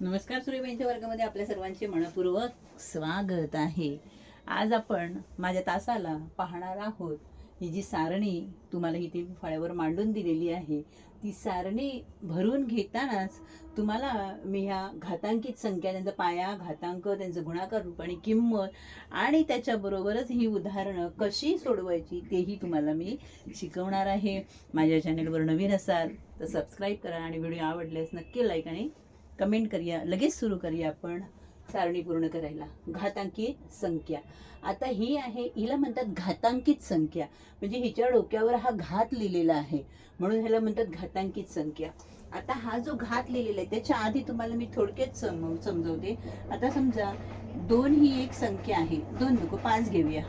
नमस्कार सूर्यबाईंच्या वर्गामध्ये आपल्या सर्वांचे मनपूर्वक स्वागत आहे. आज आपण माझ्या तासाला पाहणार आहोत ही जी सारणी तुम्हाला इथे फळ्यावर मांडून दिलेली आहे ती सारणी भरून घेतानाच तुम्हाला मी ह्या घातांकित संख्या त्यांचा पाया घातांक त्यांचं गुणाकार रूप आणि किंमत आणि त्याच्याबरोबरच ही उदाहरणं कशी सोडवायची तेही तुम्हाला मी शिकवणार आहे. माझ्या चॅनलवर नवीन असाल तर सबस्क्राईब करा आणि व्हिडिओ आवडल्यास नक्की लाईक आणि कमेंट करूया लगेच सुरू करूया आपण सारणी पूर्ण करायला. घातांकी संख्या. आता ही आहे हिला म्हणतात घातांकित संख्या. म्हणजे हिच्या डोक्यावर हा घात लिहिलेला आहे. म्हणून ह्याला म्हणतात घातांकित संख्या. आता हा जो घात लिहिलेला आहे त्याच्या आधी तुम्हाला मी थोडक्यात सम समजवते. आता समजा दोन ही एक संख्या आहे. दोन नको पाच घेऊया.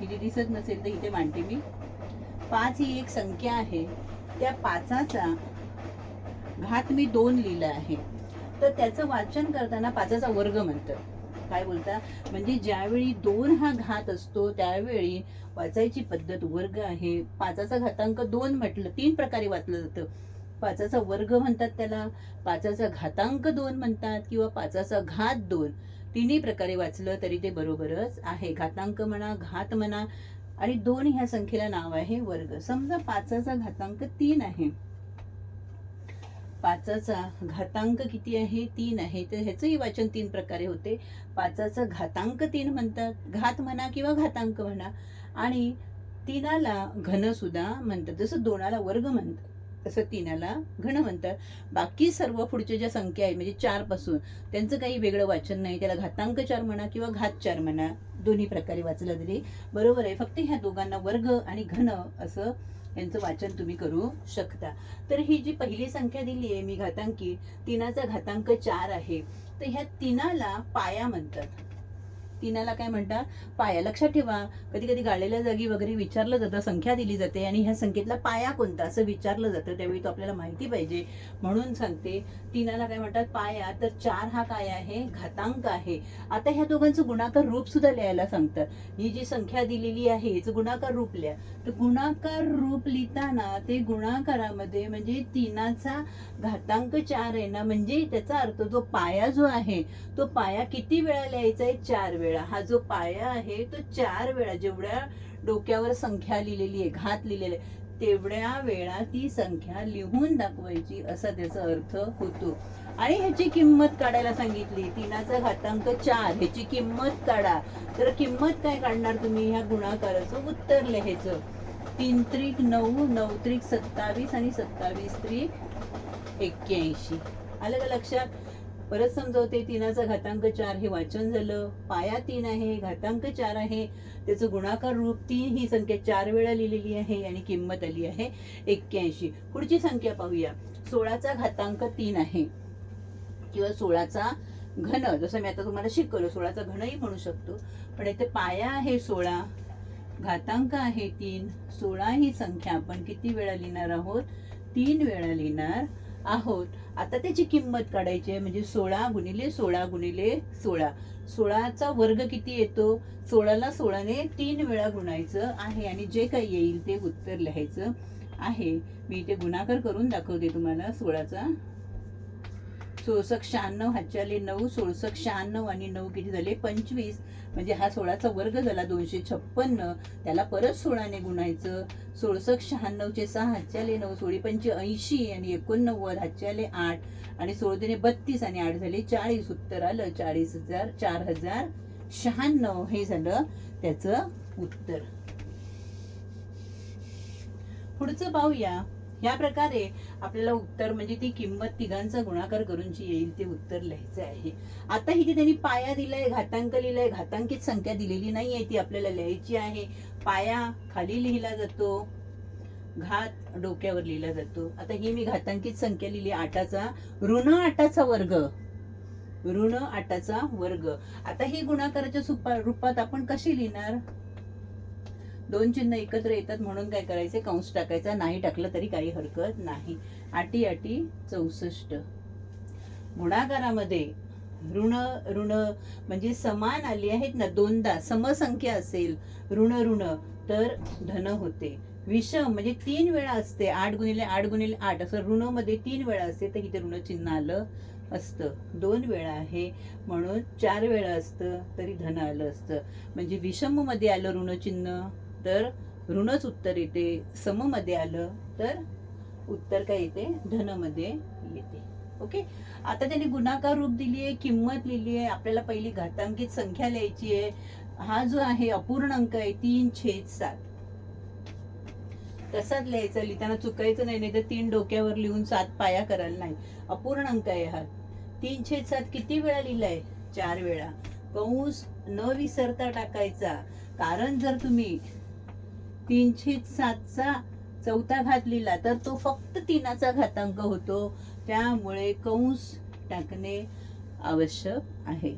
हिथे दिसत नसेल तर इथे मांडते मी. पाच ही एक संख्या आहे. त्या पाचाचा घात मी दोन लिहिलं आहे. तर त्याचं वाचन करताना पाचाचा वर्ग म्हणतात. काय बोलता? म्हणजे ज्यावेळी दोन हा घात असतो त्यावेळी वाचायची पद्धत वर्ग आहे. पाचाचा घातांक दोन म्हटलं तीन प्रकारे वाचलं जातं. पाचाचा वर्ग म्हणतात त्याला. पाचाचा घातांक दोन म्हणतात किंवा पाचाचा घात दोन. तिन्ही प्रकारे वाचलं तरी ते बरोबरच आहे. घातांक म्हणा घात म्हणा आणि दोन ह्या संख्येला नाव आहे वर्ग. समजा पाचाचा घातांक तीन आहे. पाचाचा घातांक किती आहे? तीन आहे. तर ह्याचंही वाचन तीन प्रकारे होते. पाचाचा घातांक तीन म्हणतात. घात म्हणा किंवा घातांक म्हणा. आणि तीनाला घन सुद्धा म्हणतात. जसं दोनाला वर्ग म्हणतात तसं तीनाला घन म्हणतात. बाकी सर्व पुढच्या ज्या संख्या आहेत म्हणजे चारपासून त्यांचं काही वेगळं वाचन नाही. त्याला घातांक चार म्हणा किंवा घात चार म्हणा दोन्ही प्रकारे वाचलं तरी बरोबर आहे. फक्त ह्या दोघांना वर्ग आणि घन असं यांचं वाचन तुम्ही करू शकता. तर ही जी पहिली संख्या दिली आहे मी घातांकी तिनाचा घातांक चार आहे. तर ह्या तिनाला पाया म्हणतात. तिनाला काय म्हणतात? पाया लक्षात ठेवा. कधी कधी गाळलेल्या जागी वगैरे विचारलं जातं संख्या दिली जाते आणि ह्या संख्येतला पाया कोणता असं विचारलं जातं त्यावेळी तो आपल्याला माहिती पाहिजे. म्हणून सांगते तिनाला काय म्हणतात? पाया तर चार हा काय आहे? घातांक आहे. आता ह्या दोघांचं गुणाकार रूप सुद्धा लिहायला सांगतात. ही जी संख्या दिलेली आहे हिचं गुणाकार रूप लिहा. तर गुणाकार रूप लिहिताना ते गुणाकारामध्ये म्हणजे तिनाचा घातांक चार आहे ना म्हणजे त्याचा अर्थ जो पाया जो आहे तो पाया किती वेळा लिहायचा आहे? चार वेळा. हा जो पाया आहे तो चार वेळा जेवढ्या डोक्यावर संख्या लिहिलेली आहे घात लिहिलेले आहे तेवढ्या वेळा ती संख्या लिहून दाखवायची असा त्याचा अर्थ होतो. आणि ह्याची किंमत काढायला सांगितली. तीनाचा घातांक चार. ह्याची किंमत काढा. तर किंमत काय काढणार तुम्ही? ह्या गुणाकाराचं उत्तर लिहायचं. तीन त्रिक नऊ नऊ त्रिक सत्तावीस आणि सत्तावीस त्रिक एक्क्याऐंशी. आलं का लक्षात? परत समजवते तीनाचा घातांक चार हे वाचन झालं पाया तीन आहे घातांक चार आहे त्याचं गुणाकार रूप तीन ही संख्या चार वेळा लिहिलेली आहे आणि किंमत आली आहे एक्क्याऐंशी. पुढची संख्या पाहूया. सोळाचा घातांक तीन आहे. किंवा सोळाचा घन जसं मी आता तुम्हाला शिकवलं सोळाचा घनही म्हणू शकतो. पण इथे पाया आहे सोळा घातांक आहे तीन सोळा ही संख्या आपण किती वेळा लिहिणार आहोत? तीन वेळा लिहिणार आहोत. आता त्याची किंमत काढायची आहे. म्हणजे सोळा गुणिले सोळा गुणिले सोळा. सोळाचा वर्ग किती येतो? सोळाला सोळाने तीन वेळा गुणायचं आहे आणि जे काही येईल ते उत्तर लिहायचं आहे. मी इथे गुणाकार करून दाखवते तुम्हाला सोळाचा. सोळसक शहाण्णव हातच्याले नऊ सोळसक शहाण्णव आणि नऊ किती झाले? पंचवीस. म्हणजे हा सोळाचा वर्ग झाला दोनशे छप्पन्न. त्याला परत सोळाने गुणायचं. सोळसक शहाण्णवचे सहा हातच्याले नऊ सोळी पंचे ऐंशी आणि एकोणनव्वद हातच्याले आठ आणि सोळतीने बत्तीस आणि आठ झाले चाळीस. उत्तर आलं चाळीस हजार चार हजार शहाण्णव. हे झालं त्याचं उत्तर. पुढचं पाहूया. ह्या प्रकारे आपल्याला उत्तर म्हणजे ती किंमत तिघांचा गुणाकार करून जी येईल ते उत्तर लिहायचं आहे. आता इथे त्यांनी पाया दिलाय घातांक लिहिलाय घातांकित संख्या दिलेली नाहीये ती आपल्याला लिहायची आहे. पाया खाली लिहिला जातो घात डोक्यावर लिहिला जातो. आता ही मी घातांकित संख्या लिहिली आठाचा ऋण आठाचा वर्ग. ऋण आठाचा वर्ग. आता ही गुणाकाराच्या रूपात आपण कशी लिहिणार? दोन चिन्ह एकत्र येतात म्हणून काय करायचे? कंस टाकायचा नाही टाकलं तरी काही हरकत नाही. आटी आटी चौसष्ट. गुणाकारामध्ये ऋण ऋण म्हणजे समान आली आहेत ना दोनदा. समसंख्या असेल ऋण ऋण तर धन होते. विषम म्हणजे तीन वेळा असते. आठ गुणिले आठ गुणिले आठ. असं ऋणमध्ये तीन वेळा असते तर इथे ऋण चिन्ह आलं असतं. दोन वेळा आहे म्हणून चार वेळा असतं तरी धन आलं असतं. म्हणजे विषममध्ये आलं ऋणचिन्ह. तर ऋणच उत्तर येते. सममध्ये आलं तर उत्तर काय येते? धनमध्ये येते. ओके आता त्याने गुणाकार रूप दिली आहे किंमत लिहिली आहे आपल्याला पहिली घातांकित संख्या लिहायची आहे. हा जो आहे अपूर्णांक आहे तीन छेद सात. तसाच लिहायचा लिहिताना चुकायचं नाही नाही तर तीन डोक्यावर लिहून सात पाया करायला नाही. अपूर्णांक आहे हा. तीन छेद सात किती वेळा लिहिलाय चार वेळा. कंस न विसरता टाकायचा. कारण जर तुम्ही तीनशे सातचा चौथा घात लिहिला तर तो फक्त तीनाचा घातांक होतो. त्यामुळे कंस टाकणे आवश्यक आहे.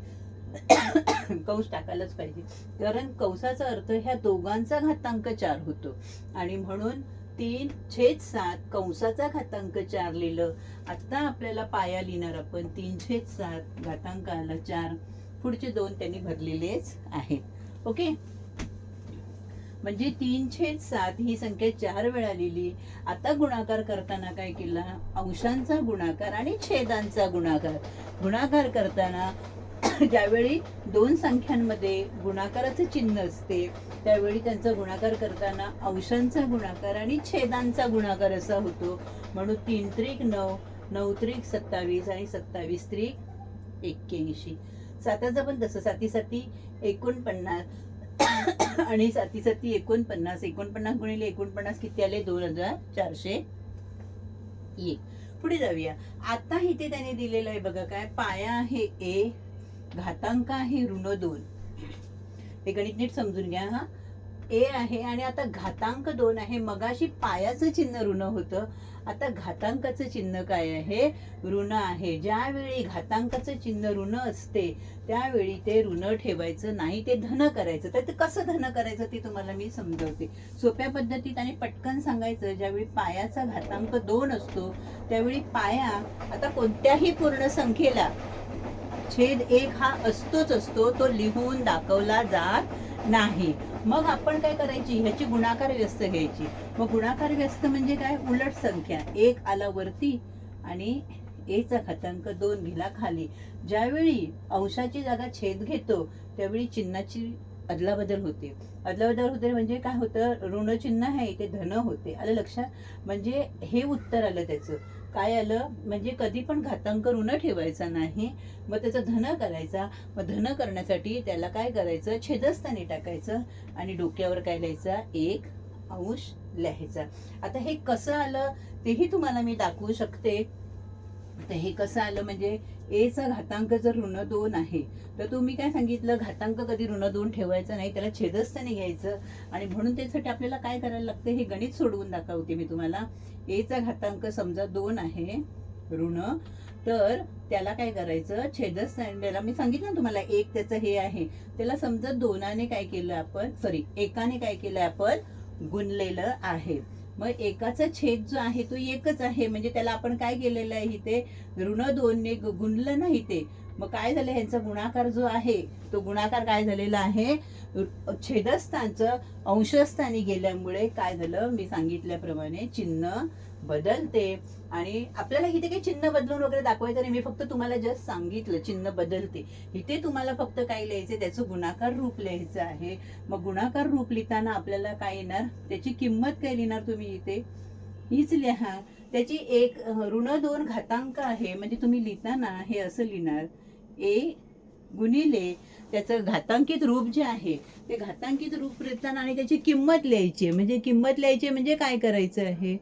कंस टाकायलाच पाहिजे. कारण कंसाचा अर्थ ह्या दोघांचा घातांक चार होतो. आणि म्हणून तीन छेद सात कंसाचा घातांक चार लिहिलं. आता आपल्याला पाया लिहिणार आपण. तीन छेद सात घातांकाला चार. पुढचे दोन त्यांनी भरलेलेच आहेत. ओके? म्हणजे तीन छेद सात ही संख्या चार वेळा लिहिली. आता गुणाकार करताना काय केला? अंशांचा गुणाकार आणि छेदांचा गुणाकार. गुणाकार करताना ज्यावेळी दोन संख्यांमध्ये गुणाकाराचं चिन्ह असते त्यावेळी त्यांचा गुणाकार करताना अंशांचा गुणाकार आणि छेदांचा गुणाकार असा होतो. म्हणून तीन त्रिक नऊ नऊ त्रिक सत्तावीस आणि सत्तावीस त्रिक एक्क्याऐंशी. साताचं पण तसं साती साती एकोणपन्नास. आणि साती साती एकोणपन्नास एकोणपन्नास गुणिले एकोणपन्नास किती आले दोन हजार चारशे एक. पुढे जाऊया. आता इथे त्याने दिलेलं आहे बघा काय? पाया आहे ए घातांक आहे ऋण दोन. हे गणित नीट समजून घ्या हा. ए आहे आणि आता घातांक दोन आहे. मगाशी पायाचं चिन्ह ऋण होतं. आता घातांकाचं चिन्ह काय आहे? ऋण आहे. ज्यावेळी घातांकाचं चिन्ह ऋण असते त्यावेळी ते ऋण ठेवायचं नाही ते धन करायचं. तर ते कसं धन करायचं ते तुम्हाला मी समजवते. सोप्या पद्धतीत आणि पटकन सांगायचं ज्यावेळी पायाचा घातांक दोन असतो त्यावेळी पाया आता कोणत्याही पूर्ण संख्येला छेद एक हा असतोच असतो तो लिहून दाखवला जात नाही. मग आपण काय करायची? ह्याची गुणाकार व्यस्त घ्यायची. मग गुणाकार व्यस्त म्हणजे काय? उलट संख्या. एक आला वरती आणि एचा घातांक दोन गेला खाली. ज्यावेळी अंशाची जागा छेद घेतो त्यावेळी चिन्हाची अदलाबदल होते. अदलाबदल होते म्हणजे काय होतं? ऋण चिन्ह आहे ते धन होते. आलं लक्षात? म्हणजे हे उत्तर आलं त्याचं. काय आलं? म्हणजे कधी पण घातांक ऋण ठेवायचा नाही. मग त्याचा धन करायचा. मग धन करण्यासाठी त्याला काय करायचं? छेदस्थानी टाकायचं आणि डोक्यावर काय लिहायचा? एक अंश लिहायचा. आता हे कसं आलं? तेही तुम्हाला मी दाखवू शकते. तर हे कसं आलं? म्हणजे एचा घातांक जर ऋण दोन आहे तर तुम्ही काय सांगितलं? घातांक कधी ऋण दोन ठेवायचं नाही त्याला छेदस्थाने घ्यायचं. आणि म्हणून त्यासाठी आपल्याला काय करायला लागतं? हे गणित सोडवून दाखवते मी तुम्हाला. एचा घातांक समजा दोन आहे ऋण तर त्याला काय करायचं? छेदस्थानी त्याला मी सांगितलं ना तुम्हाला एक त्याचं हे आहे. त्याला समजा दोनाने काय केलं आपण? सॉरी एकाने काय केलं आपण? गुणलेलं आहे. मग एकाचा छेद जो आहे तो एकच आहे. म्हणजे त्याला आपण काय केलेलं आहे इथे? ऋण दोनने गुणलं नाही ते मग काय झालं? ह्यांचा गुणाकार जो आहे तो गुणाकार काय झालेला आहे? छेदस्थानचं अंशस्थानी गेल्यामुळे काय झालं? मी सांगितल्याप्रमाणे चिन्ह बदलते. आणि आपल्याला इथे काही चिन्ह बदलून वगैरे दाखवायचं नाही. मी फक्त तुम्हाला जस्ट सांगितलं चिन्ह बदलते. इथे तुम्हाला फक्त काय लिहायचं त्याचं गुणाकार रूप लिहायचं आहे. मग गुणाकार रूप लिहिताना आपल्याला काय येणार? त्याची किंमत काय लिहिणार तुम्ही इथे? हीच लिहा. त्याची एक ऋण दोन घातांक आहे. म्हणजे तुम्ही लिहिताना हे असं लिहिणार. ए गुणिले त्याचं घातांकित रूप जे आहे ते घातांकित रूप लिहिताना आणि त्याची किंमत लिहायची आहे. म्हणजे किंमत लिहायची म्हणजे काय करायचं आहे?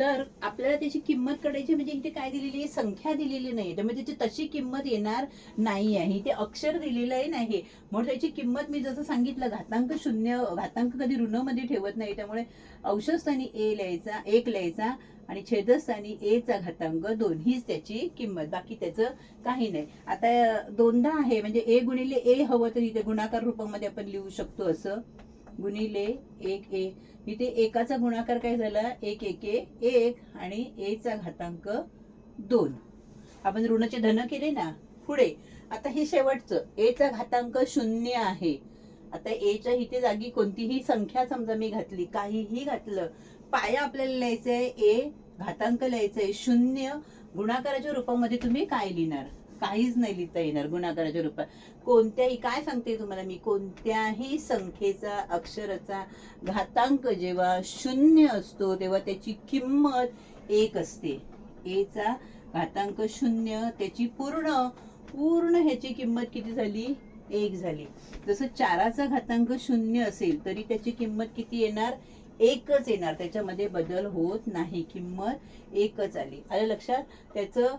तर आपल्याला त्याची किंमत काढायची म्हणजे इथे काय दिलेली आहे? संख्या दिलेली नाही. त्यामुळे त्याची तशी किंमत येणार नाही आहे. इथे अक्षर दिलेलं आहे नाही. म्हणून त्याची किंमत मी जसं सांगितलं घातांक शून्य घातांक कधी ऋणमध्ये ठेवत नाही. त्यामुळे अंशस्थानी ए लिहायचा एक लिहायचा आणि छेदस्थानी एचा घातांक दोन हीच त्याची किंमत. बाकी त्याचं काही नाही. आता दोनदा आहे. म्हणजे ए गुणिले ए हवं तर इथे गुणाकार रूपामध्ये आपण लिहू शकतो असं. गुणिले एक ए. इथे एकाचा गुणाकार काय झाला? एक एक एक आणि एचा घातांक दोन. आपण ऋणाचे धन केले ना? पुढे. आता हे शेवटचं. एचा घातांक शून्य आहे. आता एच्या इथे जागी कोणतीही संख्या समजा मी घातली काहीही घातलं पाया आपल्याला लिहायचंय ए घातांक लिहायचंय शून्य. गुणाकाराच्या रूपामध्ये तुम्ही काय लिहिणार? काहीच नाही लिहिता येणार गुणाकाराच्या रूपात. कोणत्याही काय सांगते तुम्हाला मी? कोणत्याही संख्येचा अक्षराचा घातांक जेव्हा शून्य असतो तेव्हा त्याची किंमत एक असते. एचा घातांक शून्य त्याची पूर्ण पूर्ण ह्याची किंमत किती झाली? एक झाली. जसं चाराचा घातांक शून्य असेल तरी त्याची किंमत किती येणार? एकच येणार त्याच्यामध्ये बदल होत नाही किंमत एकच आली. आलं लक्षात? त्याचं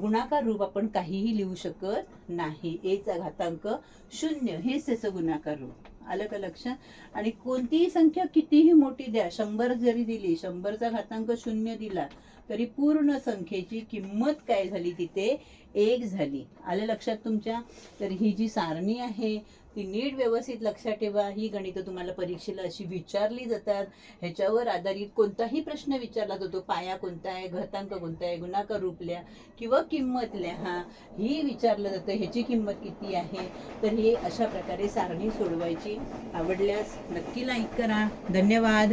गुणाकार रूप आपण काहीही लिहू शकत नाही. एचा घातांक शून्य. हेच त्याचं गुणाकार रूप. आलं का लक्षात? आणि कोणतीही संख्या कितीही मोठी द्या शंभर जरी दिली शंभरचा घातांक शून्य दिला तरी पूर्ण संख्येची किंमत काय झाली? तिथे एक झाली. आलं लक्षात तुमच्या? तर ही जी सारणी आहे ती नीट व्यवस्थित लक्षात ठेवा. ही गणितं तुम्हाला परीक्षेला अशी विचारली जातात. ह्याच्यावर आधारित कोणताही प्रश्न विचारला जातो. पाया कोणता आहे? घातांक कोणता आहे? गुणाकार रूपल्या किंवा किंमत हा ही विचारलं जातं. ह्याची किंमत किती आहे? तर हे अशा प्रकारे सारणी सोडवायची. आवडल्यास नक्की लाईक करा. धन्यवाद.